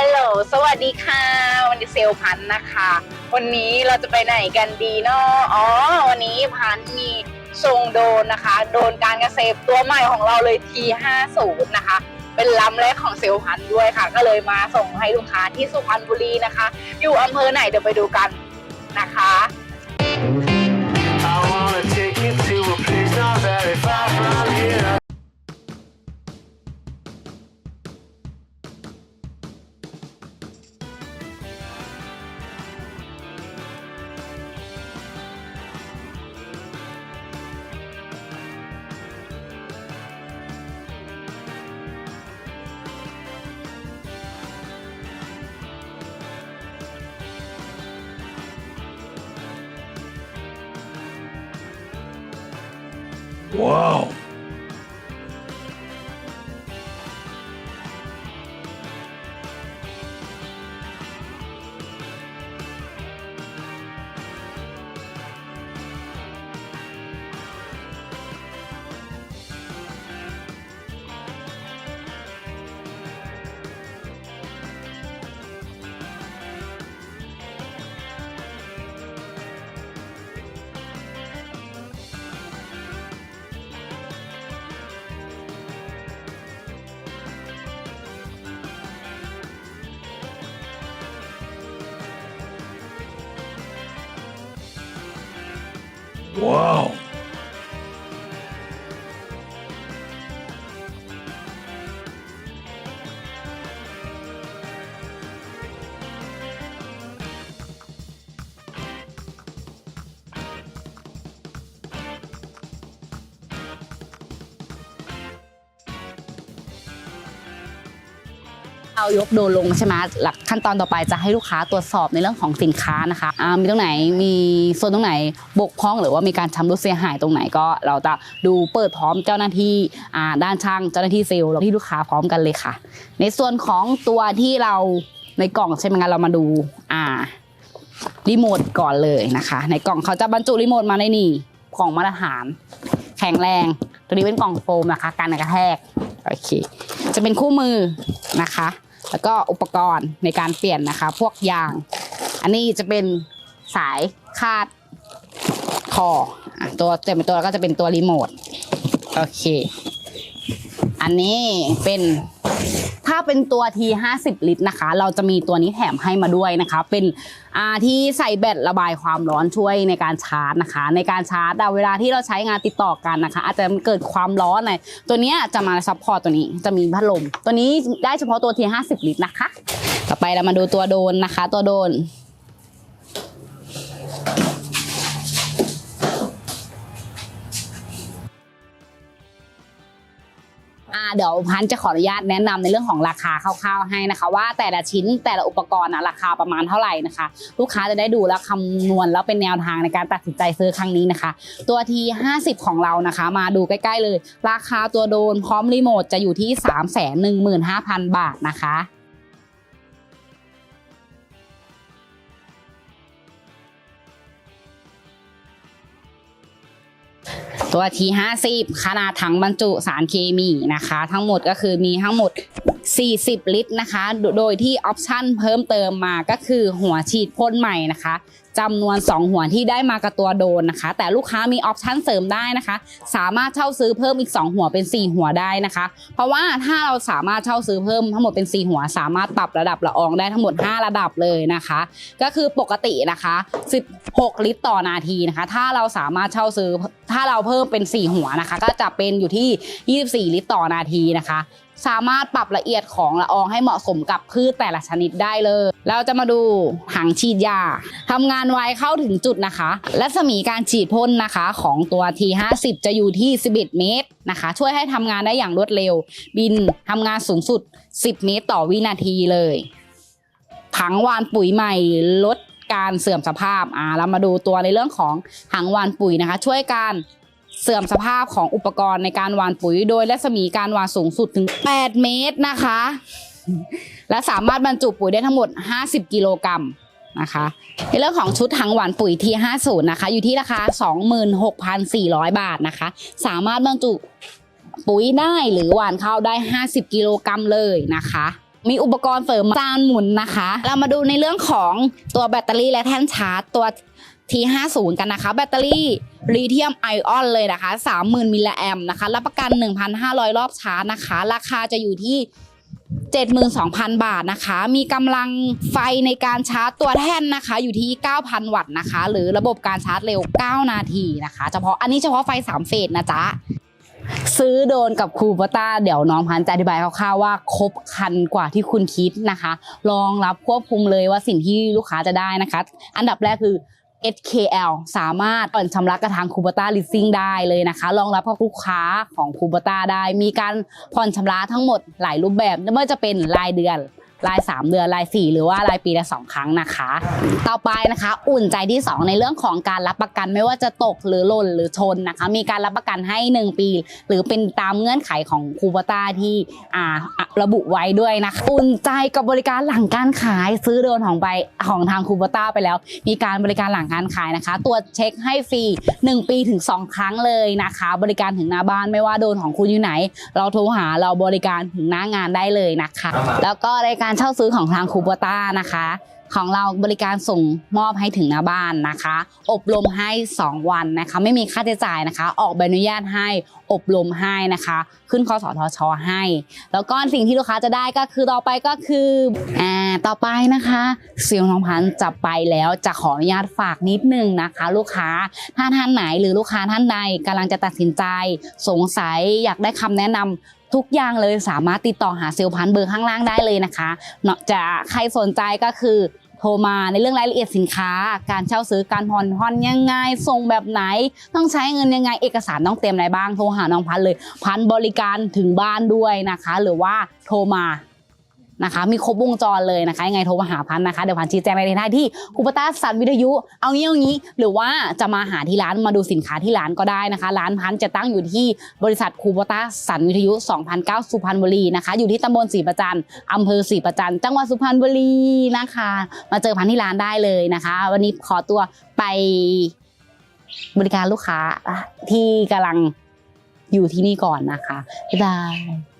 ฮัลโหล สวัสดีค่ะ วันนี้เซลพันธ์นะคะ วันนี้เราจะไปไหนกันดีเนาะอ๋อ วันนี้พันธ์มีส่งโดนนะคะ โดนการเกษตรตัวใหม่ของเราเลย T50 นะคะ เป็นลำแรกของเซลพันธ์ด้วยค่ะ ก็เลยมาส่งให้ลูกค้าที่สุพรรณบุรีนะคะ อยู่อำเภอไหนเดี๋ยวไปดูกันนะคะ I wanna take you to a place not very far from here. Wow. Wow. เรายกโดนลงใช่ไหมหลักขั้นตอนต่อไปจะให้ลูกค้าตรวจสอบในเรื่องของสินค้านะคะอ่ามีตรงไหนมีโซนตรงไหนบกพร่อง หรือว่ามีการชำรุดเสียหายตรงไหนก็เราจะดูเปิดพร้อมเจ้าหน้าที่ด้านช่างเจ้าหน้าที่เซลล์แล้วที่ลูกค้าพร้อมกันเลยค่ะ ในส่วนของตัวที่เราในกล่องใช่ไหมงั้นเรามาดูอ่ารีโมทก่อนเลยนะคะ ในกล่องเขาจะบรรจุรีโมทมาในนี่กล่องมาตรฐาน แข็งแรง ตัวนี้เป็นกล่องโฟมนะคะกันกระแทกโอเคจะเป็นคู่มือนะคะ แล้วก็อุปกรณ์ในการเปลี่ยนนะคะ พวกยาง อันนี้จะเป็นสายคาดคออตัวเต็มตัวก็จะเป็นตัวรีโมทโอเค อันนี้เป็น เป็นตัวที50 ลิตรนะคะ เราจะมีตัวนี้แถมให้มาด้วยนะคะ เป็นที่ใส่แบตระบายความร้อนช่วยในการชาร์จนะคะ ในการชาร์จอะเวลาที่เราใช้งานติดต่อกันนะคะ อาจจะเกิดความร้อนในตัวเนี้ยจะมาซัพพอร์ตตัวนี้จะมีพัดลม ตัวนี้ได้เฉพาะตัวที50 ลิตรนะคะ ต่อไปเรามาดูตัวโดนนะคะ ตัวโดน เดี๋ยวพันจะขออนุญาตแนะนำในเรื่องของราคาคร่าวๆให้นะคะ ว่าแต่ละชิ้นแต่ละอุปกรณ์นะราคาประมาณเท่าไหร่นะคะ ลูกค้าจะได้ดูแล้วคำนวณแล้วเป็นแนวทางในการตัดสินใจซื้อครั้งนี้นะคะ ตัวที50 ของเรานะคะ มาดูใกล้ๆเลย ราคาตัวโดนพร้อมรีโมทจะอยู่ที่ 3 1 5 0 0 0 บาทนะคะ ตัวที50 ขนาดถังบรรจุสารเคมีนะคะ ทั้งหมดก็คือมีทั้งหมด 40 ลิตรนะคะ โดโดยที่ออปชั่นเพิ่มเติมมาก็คือหัวฉีดพ่นใหม่นะคะ จำนวน 2 หัวที่ได้มากับตัวโดนนะคะ แต่ลูกค้ามีออปชั่นเสริมได้นะคะ สามารถเช่าซื้อเพิ่มอีก 2 หัวเป็น 4 หัวได้นะคะ เพราะว่าถ้าเราสามารถเช่าซื้อเพิ่มทั้งหมดเป็น 4 หัว สามารถปรับระดับละอองได้ทั้งหมด 5 ระดับเลยนะคะ ก็คือปกตินะคะ 16 ลิตรต่อนาทีนะคะ ถ้าเราสามารถเช่าซื้อถ้าเราเพิ่มเป็น 4 หัวนะคะ ก็จะเป็นอยู่ที่ 24 ลิตรต่อนาทีนะคะ สามารถปรับละเอียดของละอองให้เหมาะสมกับพืชแต่ละชนิดได้เลย เราจะมาดูถังฉีดยาทำงานไวเข้าถึงจุดนะคะและสมีการฉีดพ่นนะคะของตัว T50 จะอยู่ที่ 11 เมตรนะคะ ช่วยให้ทำงานได้อย่างรวดเร็ว บินทำงานสูงสุด 10 เมตรต่อวินาทีเลยถังวานปุ๋ยใหม่ลดการเสื่อมสภาพอ่าเรามาดูตัวในเรื่องของถังวานปุ๋ยนะคะ ช่วยการ เสื่อมสภาพของอุปกรณ์ในการหว่านปุ๋ย โดยรัศมีการหว่านสูงสุดถึง 8 เมตรนะคะ และสามารถบรรจุปุ๋ยได้ทั้งหมด 50 กิโลกรัมนะคะในเรื่องของชุดถังหวานปุ๋ยที่50นะคะ อยู่ที่ราคา 26,400 บาทนะคะ สามารถบรรจุปุ๋ยได้หรือหวานข้าวได้ 50 กิโลกรัมเลยนะคะ มีอุปกรณ์เสริมจานหมุนนะคะ เรามาดูในเรื่องของตัวแบตเตอรี่และแท่นชาร์จตัว T50 กันนะคะ แบตเตอรี่ลิเธียมไอออนเลยนะคะ 30,000 มิลลิแอมนะคะ รับประกัน 1,500 รอบชาร์จนะคะ ราคาจะอยู่ที่ 72,000 บาทนะคะ มีกำลังไฟในการชาร์จตัวแท่นนะคะ อยู่ที่ 9,000 วัตต์นะคะ หรือระบบการชาร์จเร็ว 9 นาทีนะคะ เฉพาะอันนี้เฉพาะไฟ 3 เฟสนะจ๊ะซื้อโดนกับคูปต้าเดี๋ยวน้องพันจะอธิบายคร่าวๆว่าครบคันกว่าที่คุณคิดนะคะรองรับควบคุมเลยว่าสิ่งที่ลูกค้าจะได้นะคะ อันดับแรกคือ SKL สามารถผ่อนชำระกระทางคูปต้าลิสซิ่งได้เลยนะคะรองรับกับลูกค้าของคูปต้าได้ มีการผ่อนชำระทั้งหมดหลายรูปแบบไม่ว่าจะเป็นรายเดือน ราย 3 เดือนราย 4 หรือว่ารายปีละ 2 ครั้งนะคะ ต่อไปนะคะ อุ่นใจที่ 2 ในเรื่องของการรับประกันไม่ว่าจะตกหรือหล่นหรือชนนะคะ มีการรับประกันให้ 1 ปี หรือเป็นตามเงื่อนไขของคูปต้าที่อ่าอะระบุไว้ด้วยนะคะ อุ่นใจกับบริการหลังการขายซื้อโดนของไปของทางคูปต้าไปแล้ว มีการบริการหลังการขายนะคะ ตรวจเช็คให้ฟรี 1 ปีถึง 2 ครั้งเลยนะคะ บริการถึงหน้าบ้านไม่ว่าโดนของคุณอยู่ไหน เราโทรหาเราบริการถึงหน้างานได้เลยนะคะ แล้วก็ในการการเช่าซื้อของทางคูปต้านะคะ ของเราบริการส่งมอบให้ถึงหน้าบ้านนะคะ อบรมให้ 2 วันนะคะ ไม่มีค่าใช้จ่ายนะคะ ออกใบอนุญาตให้อบรมให้นะคะ ขึ้นคอสทชให้ แล้วก็สิ่งที่ลูกค้าจะได้ก็คือต่อไปก็คืออ่าต่อไปนะคะเซียวน้องพันจะไปแล้วจะขออนุญาตฝากนิดนึงนะคะ ลูกค้าถ้าท่านไหนหรือลูกค้าท่านใดกำลังจะตัดสินใจ สงสัยอยากได้คำแนะนำ ทุกอย่างเลยสามารถติดต่อหาเซลล์พันเบอร์ข้างล่างได้เลยนะคะเนาะจะใครสนใจก็คือโทรมาในเรื่องรายละเอียดสินค้า การเช่าซื้อการผ่อนผ่อนยังไงส่งแบบไหน ต้องใช้เงินยังไง เอกสารต้องเตรียมอะไรบ้างโทรหาน้องพันเลย พันบริการถึงบ้านด้วยนะคะ หรือว่าโทรมา นะคะ มีครบวงจรเลยนะคะยังไงโทรมาหาพันนะคะเดี๋ยวพันชี้แจงรายละเอียดให้ที่คูปตาสันวิทยุ เอางี้เอางี้ หรือว่าจะมาหาที่ร้านมาดูสินค้าที่ร้านก็ได้นะคะ ร้านพันจะตั้งอยู่ที่บริษัทคูปตาสันวิทยุ 2009 สุพรรณบุรีนะคะ อยู่ที่ตำบลศรีประจันอำเภอศรีประจันจังหวัดสุพรรณบุรีนะคะ มาเจอพันที่ร้านได้เลยนะคะ วันนี้ขอตัวไปบริการลูกค้าที่กำลังอยู่ที่นี่ก่อนนะคะบ๊ายบาย